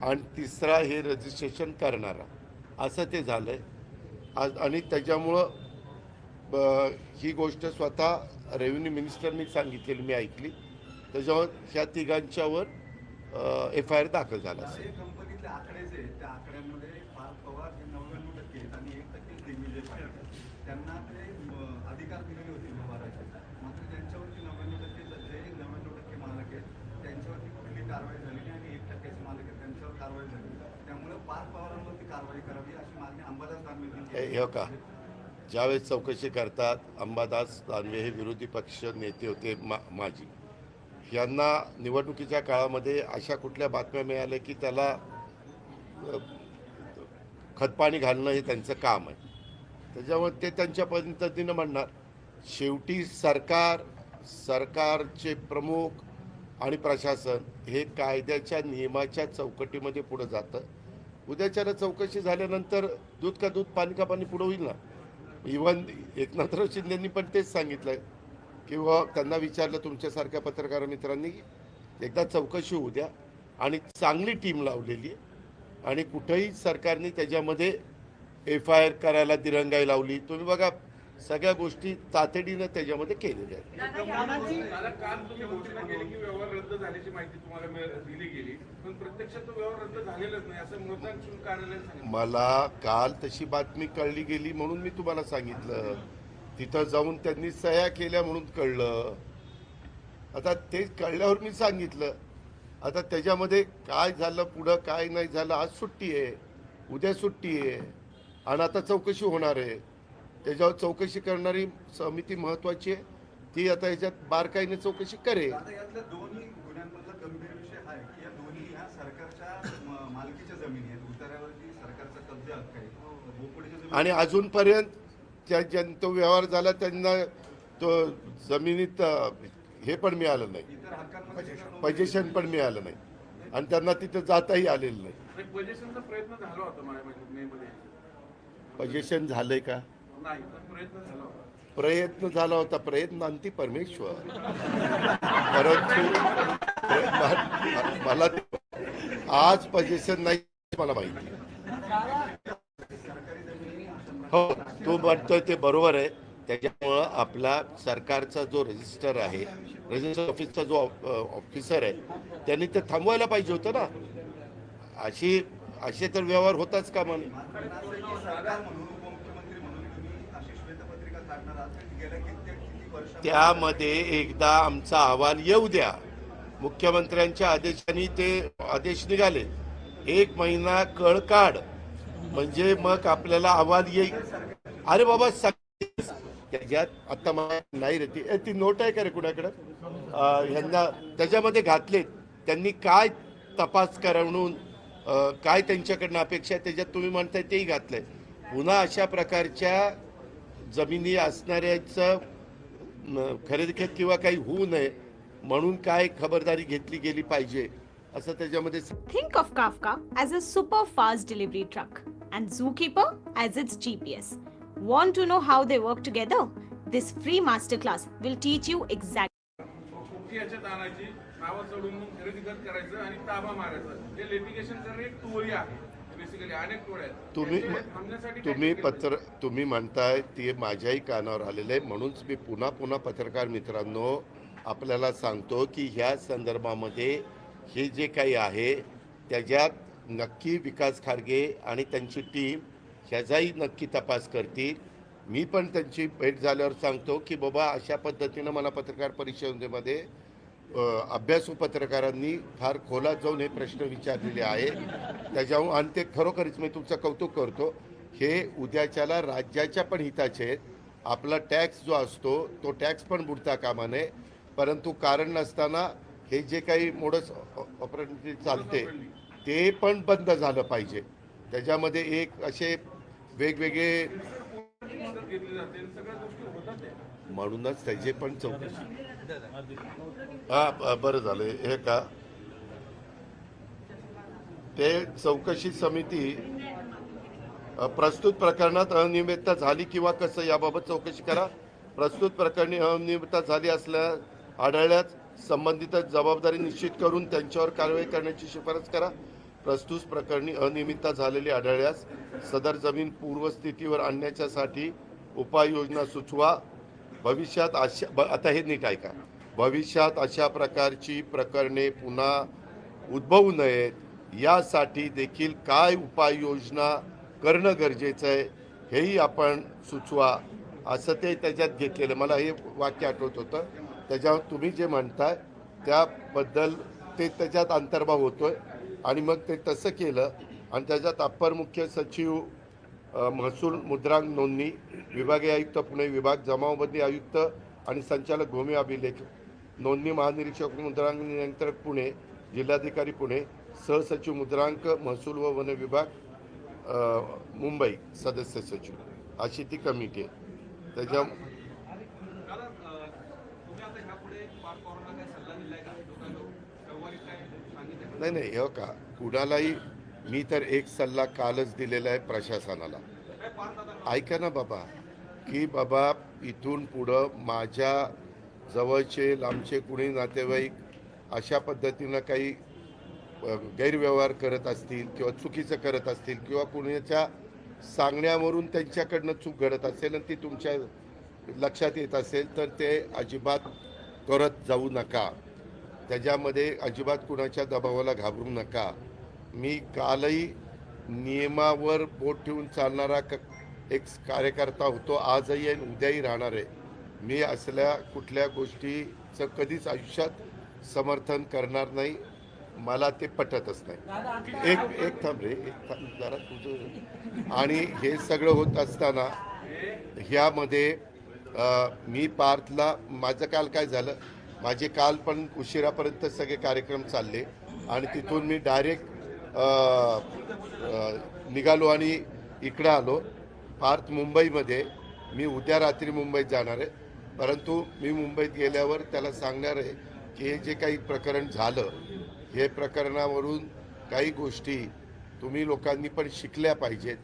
आणि तिसरा हे रजिस्ट्रेशन करणारा. असं ते झालंय. आज आणि त्याच्यामुळं ब- ही गोष्ट स्वतः रेव्हेन्यू मिनिस्टरनी सांगितलेली मी ऐकली. त्याच्यावर ह्या तिघांच्यावर एफ आय आर दाखल झाला असेल हे कंपनीतले आकडे जे आहेत, त्या आकड्यांमध्ये पार्थ पवार हे नव्याण्णव टक्के आहेत आणि एक टक्के दिग्विजय पाटील त्यांना ते म, अधिकार दिलेले होते व्यवहाराचे मात्र त्यांच्यावरती नव्याण्णव टक्के जे नव्याण्णव टक्के मालक आहेत त्यांच्यावरती कुठली कारवाई झाली नाही आणि एक टक्क्याचे मालक आहेत त्यांच्यावर कारवाई झाली त्यामुळे पार्थ पवारांवरती कारवाई करावी अशी मागणी अंबादास दानवेंनी हे का ज्यावेळेस चौकशी करतात अंबादास दानवे हे विरोधी पक्ष नेते होते मा माजी. यांना निवडणुकीच्या काळामध्ये अशा कुठल्या बातम्या मिळाल्या की त्याला खतपाणी घालणं हे त्यांचं काम आहे. त्याच्यामुळे ते त्यांच्या पद्धतीनं म्हणणार. शेवटी सरकार सरकारचे प्रमुख आणि प्रशासन हे कायद्याच्या नियमाच्या चौकटीमध्ये पुढं जातं. उद्याच्याला चौकशी झाल्यानंतर दूध का दूध पाणी का पाणी पुढं होईल ना? इव्हन एकनाथराव शिंदेंनी पण तेच सांगितलंय. किंवा त्यांना विचारलं तुमच्यासारख्या पत्रकार मित्रांनी एकदा चौकशी होऊ द्या. आणि चांगली टीम लावलेली आहे. आणि कुठंही सरकारने त्याच्यामध्ये एफ आय आर करायला दिरंगाई लावली. तुम्ही बघा सगळ्या गोष्टी तातडीनं त्याच्यामध्ये केलेल्या आहेत. मला काल तुम्ही घोषणा केली की व्यवहार रद्द झाल्याची माहिती तुम्हाला मिळ- दिली गेली. पण प्रत्यक्षात तो व्यवहार रद्द झालेलाच नाही असं मतदान शुल्क कार्यालयाने सांगितलं. मला काल तशी बातमी कळली गेली म्हणून मी तुम्हाला सांगितलं. तिथं जाऊन त्यांनी सह्या केल्या म्हणून कळलं. आता ते कळल्यावर मी सांगितलं. आता त्याच्यामध्ये काय झालं पुढं काय नाही झालं आज सुट्टी आहे. उद्या सुट्टी आहे. आणि आता चौकशी होणार आहे. त्याच्यावर चौकशी करणारी समिती महत्वाची आहे. ती आता याच्यात बारकाईने चौकशी करेल. आता यातल्या दोन्ही गुन्ह्यांमधला गंभीर विषय हा आहे की या दोन्ही ह्या सरकारच्या म, मालकीच्या जमिनी आहेत. उतार्यावरती सरकारचा कब्जा हक्क आहे. बोपडीच्या जमिनी आणि अजूनपर्यंत त्या ज्यां तो व्यवहार झाला त्यांना तो जमिनीत हे पण मिळालं नाही. पजेशन पण मिळालं नाही. आणि त्यांना तिथं जाताही आलेलं नाही. आणि पोझिशनचा प्रयत्न झाला होता माझ्या मे मध्ये. पजेशन झालंय का? नाही प्रयत्न झाला होता. प्रयत्न झाला होता प्रयत्न अंती परमेश्वर. परंतु मला आज पजेशन नाही मला माहिती. हो तू म्हणतोय ते बरोबर आहे. त्याच्यामुळं आपला सरकारचा जो रजिस्टर आहे रजिस्टर ऑफिसचा जो ऑफिसर आहे त्यांनी ते थांबवायला पाहिजे होतं ना. अशी असे तर व्यवहार होताच का म्हणे मात्र असं आहे की सरकार म्हणून उपमुख्यमंत्री म्हणून तुम्ही अशी श्वेतपत्रिका काढणार आहात की गेल्या कित्येक किती वर्षात त्यामध्ये एकदा आमचा अहवाल येऊ द्या. मुख्यमंत्र्यांच्या आदेशाने ते आदेश निघाले. एक महिना कळ काढ म्हणजे मग आपल्याला अहवाल येईल. अरे बाबा त्याच्यात आता मला नाही रे ती. ती नोट आहे का रे कुणाकडं? ह्यांना त्याच्यामध्ये घातलेत. त्यांनी काय तपास करा म्हणून काय त्यांच्याकडनं अपेक्षा आहे त्याच्यात तुम्ही म्हणताय तेही घातलंय. पुन्हा अशा प्रकारच्या जमिनी असणाऱ्याचं खरेदी खेळ किंवा काही होऊ नये म्हणून काय खबरदारी घेतली गेली पाहिजे असं त्याच्यामध्ये think of Kafka as a super fast delivery truck and zookeeper as its G P S want to know how they work together this free master class will teach you exact करायचं आणि ताबा मारायचा. हे लेफिकेशनचं एक टोरी आहे. Basically अनेक टोळ्या आहेत. तुम्ही तुम्ही? पत्र तुम्ही म्हणताय ते माझ्याही कानावर आलेलं आहे म्हणूनच मी पुन्हा पुन्हा पत्रकार मित्रांनो आपल्याला सांगतो की ह्या संदर्भामध्ये हे जे काही आहे त्याच्यात नक्की विकास खारगे आणि त्यांची टीम ह्याचाही नक्की तपास करतील. मी पण त्यांची भेट झाल्यावर सांगतो की बाबा अशा पद्धतीनं मला पत्रकार परिषदेमध्ये अभ्यासू पत्रकारांनी फार खोलात जाऊन हे प्रश्न विचारलेले आहे. त्याच्याहून आणि ते खरोखरीच मी तुमचं कौतुक करतो. हे उद्याच्याला राज्याच्या पण हिताचे आहेत. आपला टॅक्स जो असतो तो टॅक्स पण बुडता कामा नये परंतु कारण नसताना हे जे काही मोडस ऑपरेटिव्ह चालते ते पण बंद झालं पाहिजे. त्याच्यामध्ये एक असे वेगवेगळे म्हणूनच त्याचे पण चौकशी हा बरं झालं. हे का? ते चौकशी समिती प्रस्तुत प्रकरणात अनियमितता झाली किंवा कसं याबाबत चौकशी करा. प्रस्तुत प्रकरणी अनियमितता झाली असल्या आढळल्यास संबंधित जबाबदारी निश्चित करून त्यांच्यावर कारवाई करण्याची शिफारस करा. प्रस्तुत प्रकरणी अनियमितता झालेली आढळल्यास सदर जमीन पूर्वस्थितीवर आणण्याच्यासाठी उपाययोजना सुचवा. भविष्यात अशा ब- आता हे नीट ऐका. भविष्यात अशा प्रकारची प्रकरणे पुन्हा उद्भवू नयेत यासाठी देखील काय उपाययोजना करणं गरजेचं आहे हेही आपण सुचवा असं ते त्याच्यात घेतलेलं. मला हे वाक्य आठवत होतं. त्याच्यावर तुम्ही जे म्हणताय त्याबद्दल ते त्याच्यात अंतर्भाव होतोय. आणि मग ते तसं केलं आणि त्याच्यात अप्पर मुख्य सचिव महसूल मुद्रांक नोंदणी विभागीय आयुक्त पुणे विभाग जमावबंदी आयुक्त आणि संचालक भूमी अभिलेख नोंदणी महानिरीक्षक मुद्रांक नियंत्रक पुणे जिल्हाधिकारी पुणे सहसचिव मुद्रांक महसूल व वन विभाग मुंबई सदस्य सचिव. अशी ती कमिटी आहे. त्याच्या नाही नाही हो का कुणालाही मी तर एक सल्ला कालच दिलेला आहे प्रशासनाला. ऐका ना बाबा की बाबा इथून पुढं माझ्या जवळचे लांबचे कुणी नातेवाईक अशा पद्धतीनं काही गैरव्यवहार करत असतील किंवा चुकीचं करत असतील किंवा कुणाच्या सांगण्यावरून त्यांच्याकडनं चूक घडत असेल आणि ती तुमच्या लक्षात येत असेल तर ते अजिबात करत जाऊ नका. त्याच्यामध्ये अजिबात कुणाच्या दबावाला घाबरू नका. मी कालही नियमावर बोट ठेवून चालणारा क एक कार्यकर्ता होतो. आजही आणि उद्याही राहणार आहे. मी असल्या कुठल्या गोष्टीचं कधीच आयुष्यात समर्थन करणार नाही. मला ते पटतच नाही. एक एक थांब रे एक थांब जरा तुझं आणि हे सगळं होत असताना ह्यामध्ये मी पार्थला माझं काल काय झालं? माझे काल पण उशिरापर्यंत सगळे कार्यक्रम चालले. आणि तिथून मी डायरेक्ट निघालो आणि इकडं आलो. पार्थ मुंबईमध्ये. मी उद्या रात्री मुंबईत जाणार आहे. परंतु मी मुंबईत गेल्यावर त्याला सांगणार आहे की हे जे काही प्रकरण झालं हे प्रकरणावरून काही गोष्टी तुम्ही लोकांनी पण शिकल्या पाहिजेत.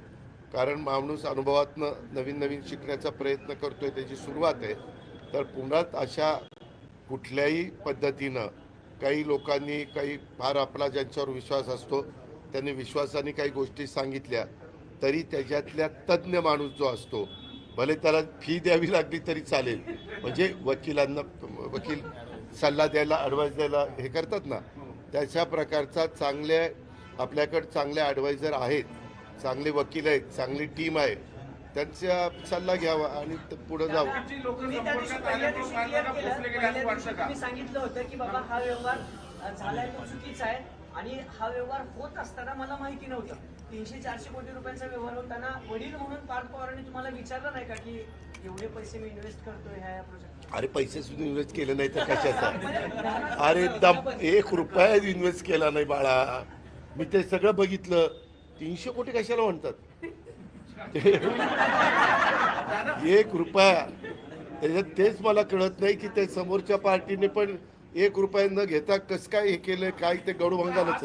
कारण माणूस अनुभवातनं नवीन नवीन शिकण्याचा प्रयत्न करतोय त्याची सुरुवात आहे. तर पुण्यात अशा कुठल्याही पद्धतीनं काही लोकांनी काही फार आपला ज्यांच्यावर विश्वास असतो त्यांनी विश्वासाने काही गोष्टी सांगितल्या तरी त्याच्यातल्या तज्ज्ञ माणूस जो असतो भले त्याला फी द्यावी लागली तरी चालेल. म्हणजे वकिलांना वकील सल्ला द्यायला ॲडवाईस द्यायला हे करतात ना. त्याच्या प्रकारचा चांगल्या आपल्याकडे चांगले ॲडवायझर आहेत चांगले वकील आहेत चांगली टीम आहे. त्यांचा सल्ला घ्यावा आणि पुढे जावं. सांगितलं होतं की बाबा हा व्यवहार झालाय तो चुकीचा आहे आणि हा व्यवहार होत असताना मला माहिती नव्हतं. तीनशे चारशे कोटी रुपयांचा व्यवहार होताना वडील म्हणून पार्थ पवारांनी तुम्हाला विचारलं नाही का की एवढे पैसे मी इन्व्हेस्ट करतोय ह्या प्रोजेक्ट अरे पैसे सुद्धा इन्व्हेस्ट केले नाही तर कशाचा? अरे दम एक रुपया इन्व्हेस्ट केला नाही बाळा. मी ते सगळं बघितलं. तीनशे कोटी कशाला म्हणतात? एक रुपया. त्याच्यात तेच मला कळत नाही की ते समोरच्या पार्टीने पण एक रुपया न घेता कसं काय हे केलं काय ते गडू भंगालच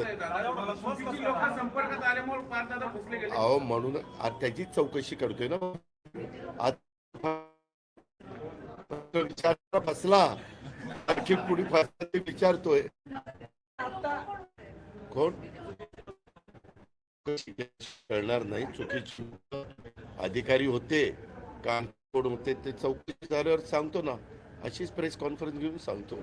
अहो म्हणून आज त्याची चौकशी करतोय ना. आज विचार फसला. आणखी पुढे फसला ते विचारतोय. कोण? करणार नाही. चुकीची अधिकारी होते काम कोण होते ते चौकशी झाल्यावर सांगतो ना अशीच प्रेस कॉन्फरन्स घेऊन सांगतो.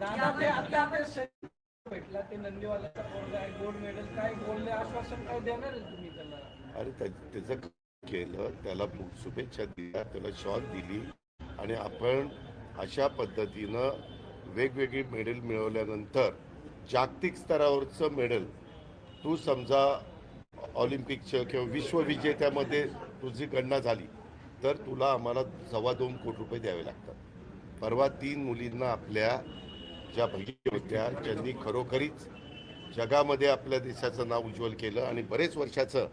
अरे त्या- त्याचं केलं त्याला शुभेच्छा दिल्या त्याला शॉल दिली. आणि आपण अशा पद्धतीनं वेगवेगळी मेडल मिळवल्यानंतर जागतिक स्तरावरचं मेडल तू समजा ऑलिम्पिकचं किंवा विश्वविजेत्यामध्ये तुझी गणना झाली तर तुला आम्हाला सव्वा दोन कोटी रुपये द्यावे लागतात. परवा तीन मुलींना आपल्या ज्या भगिनी होत्या ज्यांनी खरोखरीच जगामध्ये आपल्या देशाचं नाव उज्ज्वल केलं आणि बरेच वर्षाचं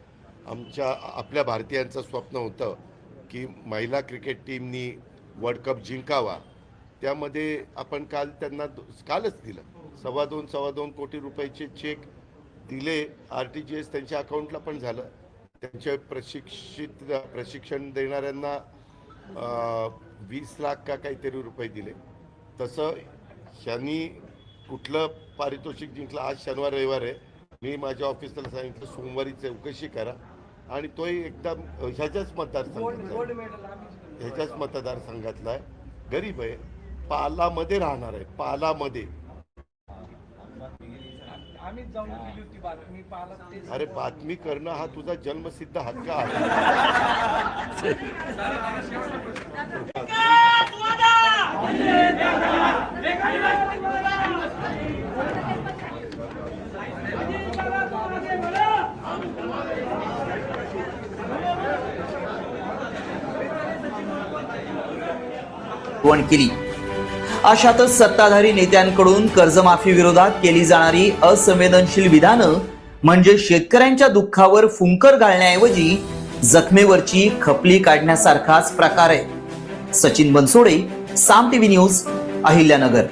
आमच्या आपल्या भारतीयांचं स्वप्न होतं की महिला क्रिकेट टीमनी वर्ल्ड कप जिंकावा. त्यामध्ये आपण काल त्यांना कालच दिलं. सव्वा दोन सव्वा दोन कोटी रुपयाचे चेक दिले आर टी जी एस त्यांच्या अकाउंटला पण झालं. त्यांचे प्रशिक्षित प्रशिक्षण देणाऱ्यांना वीस लाख का काहीतरी रुपये दिले. तसं ह्यांनी कुठलं पारितोषिक जिंकलं आज शनिवार रविवार आहे. मी माझ्या ऑफिसला सांगितलं सोमवारी चौकशी करा. आणि तोही एकदम ह्याच्याच मतदारसंघातला ह्याच्याच मतदारसंघातला आहे. गरीब आहे. पालामध्ये राहणार आहे. पालामध्ये. आम्हीच जाऊन दिली होती बातमी पाहिला अरे बातमी करणं हा तुझा जन्मसिद्ध हक्क आहे. केली? अशातच सत्ताधारी नेत्यांकडून कर्जमाफी विरोधात केली जाणारी असंवेदनशील विधानं म्हणजे शेतकऱ्यांच्या दुःखावर फुंकर घालण्याऐवजी जखमेवरची खपली काढण्यासारखाच प्रकार आहे. Sachin Bansode Saam TV news Ahilyanagar.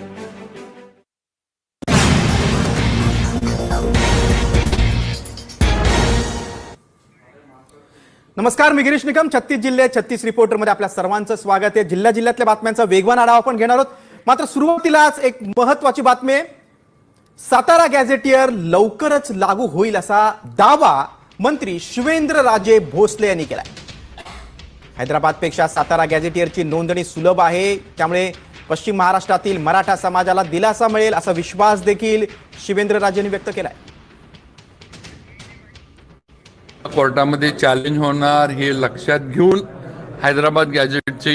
नमस्कार मी गिरीश निकम. छत्तीस जिल्हे छत्तीस रिपोर्टरमध्ये आपल्या सर्वांचं स्वागत आहे. जिल्ह्या जिल्ह्यातल्या बातम्यांचा वेगवान आढावा आपण घेणार आहोत. मात्र सुरुवातीलाच एक महत्वाची बातमी आहे. सातारा गॅझेटियर लवकरच लागू होईल असा दावा मंत्री शिवेंद्र राजे भोसले यांनी केलाय. हैदराबादपेक्षा सातारा गॅझेटियरची नोंदणी सुलभ आहे. त्यामुळे पश्चिम महाराष्ट्रातील मराठा समाजाला दिलासा मिळेल असा विश्वास देखील शिवेंद्र राजेंनी व्यक्त केलाय. कोर्टामध्ये चॅलेंज होणार हे लक्षात घेऊन हैदराबाद गॅजेटचे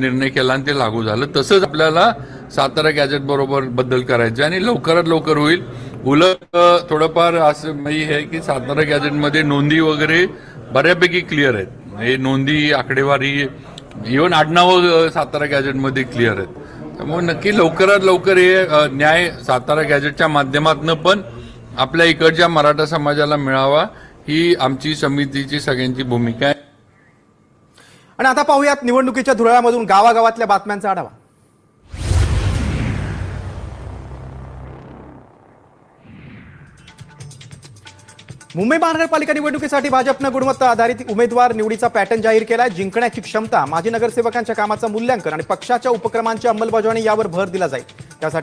निर्णय केला आणि ते लागू झालं. तसंच आपल्याला सातारा गॅजेट बरोबर बद्दल करायचं आणि लवकरात लवकर होईल. उलट थोडंफार असं मी हे की सातारा गॅजेटमध्ये नोंदी वगैरे बऱ्यापैकी क्लिअर आहेत. हे नोंदी आकडेवारी इव्हन आडनावं सातारा गॅजेटमध्ये क्लिअर आहेत. त्यामुळे नक्की लवकरात लवकर हे न्याय सातारा गॅजेटच्या माध्यमातून पण आपल्या इकडच्या मराठा समाजाला मिळावा ही आमची समितीची सगळ्यांची भूमिका आहे. आणि आता पाहूयात निवडणुकीच्या धुळ्यामधून गावागावातल्या बातम्यांचा आढावा. मुंबई महानगरपालिका निवडणुकीसाठी भाजपनं गुणवत्ता आधारित उमेदवार निवडीचा पॅटर्न जाहीर केलाय. जिंकण्याची क्षमता माजी नगरसेवकांच्या कामाचं मूल्यांकन आणि पक्षाच्या उपक्रमांची अंमलबजावणी यावर भर दिला जाईल. त्यासाठी